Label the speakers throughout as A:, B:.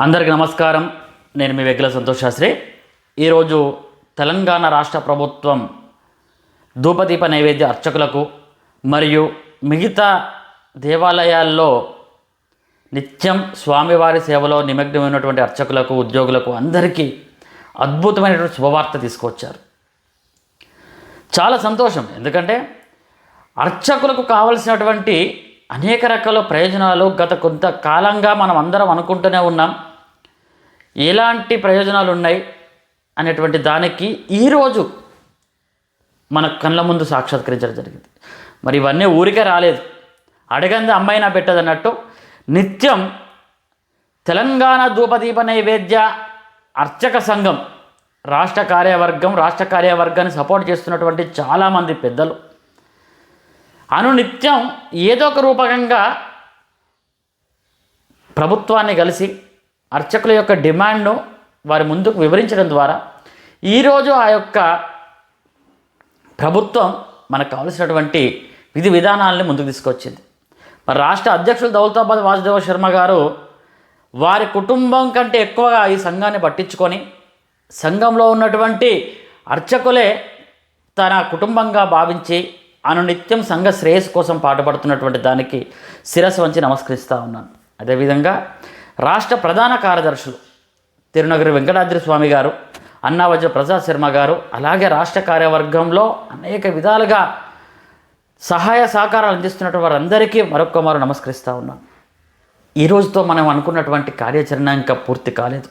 A: అందరికీ నమస్కారం. నేను మీ వెగ్గల సంతోష్ శాస్త్రి. ఈరోజు తెలంగాణ రాష్ట్ర ప్రభుత్వం ధూపదీప నైవేద్య అర్చకులకు మరియు మిగతా దేవాలయాల్లో నిత్యం స్వామివారి సేవలో నిమగ్నమైనటువంటి అర్చకులకు ఉద్యోగులకు అందరికీ అద్భుతమైనటువంటి శుభవార్త తీసుకొచ్చారు. చాలా సంతోషం. ఎందుకంటే అర్చకులకు కావలసినటువంటి అనేక రకాల ప్రయోజనాలు గత కొంతకాలంగా మనం అందరం అనుకుంటూనే ఉన్నాం. ఎలాంటి ప్రయోజనాలు ఉన్నాయి అనేటువంటి దానికి ఈరోజు మన కళ్ళ ముందు సాక్షాత్కరించడం జరిగింది. మరి ఇవన్నీ ఊరికే రాలేదు. అడగంది అమ్మాయినా పెట్టదన్నట్టు నిత్యం తెలంగాణ ధూపదీప నైవేద్య అర్చక సంఘం రాష్ట్ర కార్యవర్గం రాష్ట్ర కార్యవర్గాన్ని సపోర్ట్ చేస్తున్నటువంటి చాలామంది పెద్దలు. అనునిత్యం ఏదో ఒక రూపకంగా ప్రభుత్వాన్ని కలిసి అర్చకుల యొక్క డిమాండ్ను వారి ముందుకు వివరించడం ద్వారా ఈరోజు ఆ యొక్క ప్రభుత్వం మనకు కావలసినటువంటి విధి విధానాలని ముందుకు తీసుకొచ్చింది. మరి రాష్ట్ర అధ్యక్షులు దౌలతాబాద్ వాసుదేవ శర్మ గారు వారి కుటుంబం కంటే ఎక్కువగా ఈ సంఘాన్ని పట్టించుకొని సంఘంలో ఉన్నటువంటి అర్చకులే తన కుటుంబంగా భావించి అనునిత్యం సంఘ శ్రేయస్సు కోసం పాటుపడుతున్నటువంటి దానికి శిరస్సు వంచి నమస్కరిస్తూ ఉన్నాను. అదేవిధంగా రాష్ట్ర ప్రధాన కార్యదర్శులు తిరునగరి వెంకటాద్రి స్వామి గారు అన్నావజ్ర ప్రసాద్ శర్మ గారు అలాగే రాష్ట్ర కార్యవర్గంలో అనేక విధాలుగా సహాయ సహకారాలు అందిస్తున్నటువంటి వారందరికీ మరొక్క మారు నమస్కరిస్తూ ఉన్నాను ఈ రోజుతో మనం అనుకున్నటువంటి కార్యాచరణ ఇంకా పూర్తి కాలేదు.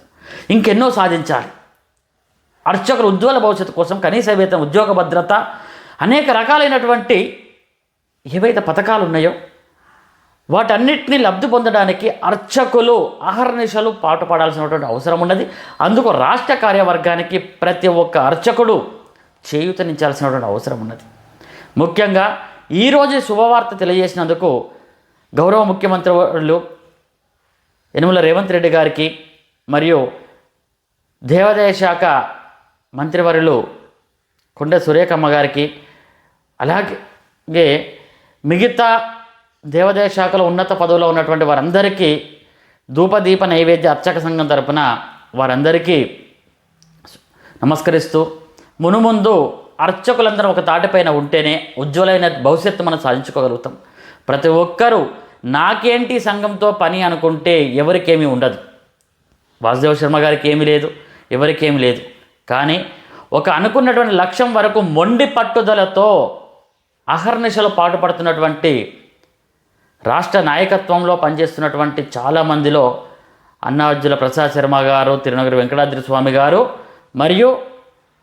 A: ఇంకెన్నో సాధించాలి. అర్చకుల ఉజ్వల భవిష్యత్తు కోసం కనీస వేతన ఉద్యోగ భద్రత అనేక రకాలైనటువంటి ఏవైతే పథకాలు ఉన్నాయో వాటన్నిటిని లబ్ధి పొందడానికి అర్చకులు అహర్నిశలు పాటుపడాల్సినటువంటి అవసరం ఉన్నది. అందుకు రాష్ట్ర కార్యవర్గానికి ప్రతి ఒక్క అర్చకుడు చేయూతనించాల్సినటువంటి అవసరం ఉన్నది. ముఖ్యంగా ఈరోజు శుభవార్త తెలియజేసినందుకు గౌరవ ముఖ్యమంత్రి వర్యులు యనుమల రేవంత్ రెడ్డి గారికి మరియు దేవాదాయ శాఖ మంత్రివర్యులు కొండ సురేఖమ్మ గారికి అలాగే మిగతా దేవాదాయ శాఖలో ఉన్నత పదవిలో ఉన్నటువంటి వారందరికీ ధూపదీప నైవేద్య అర్చక సంఘం తరపున వారందరికీ నమస్కరిస్తూ మునుముందు అర్చకులందరం ఒక తాటిపైన ఉంటేనే ఉజ్వలైన భవిష్యత్తు మనం సాధించుకోగలుగుతాం. ప్రతి ఒక్కరూ నాకేంటి సంఘంతో పని అనుకుంటే ఎవరికేమీ ఉండదు. వాసుదేవ శర్మ గారికి ఏమీ లేదు ఎవరికేమీ లేదు. కానీ ఒక అనుకున్నటువంటి లక్ష్యం వరకు మొండి పట్టుదలతో అహర్నిశలు పాటుపడుతున్నటువంటి రాష్ట్ర నాయకత్వంలో పనిచేస్తున్నటువంటి చాలామందిలో అన్నావజ్జుల ప్రసాద్ శర్మ గారు తిరునగరి వెంకటాద్రి స్వామి గారు మరియు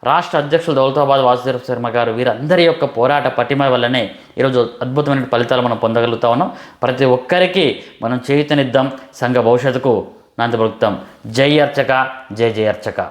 A: రాష్ట్ర అధ్యక్షులు దౌలతాబాద్ వాసుదేవ శర్మ గారు వీరందరి యొక్క పోరాట పటిమ వల్లనే ఈరోజు అద్భుతమైన ఫలితాలు మనం పొందగలుగుతా ఉన్నాం. ప్రతి ఒక్కరికి మనం చేయుతనిద్దాం. సంఘ భవిష్యత్తుకు నాంది పలుకుతాం. జై అర్చక జై జై అర్చక.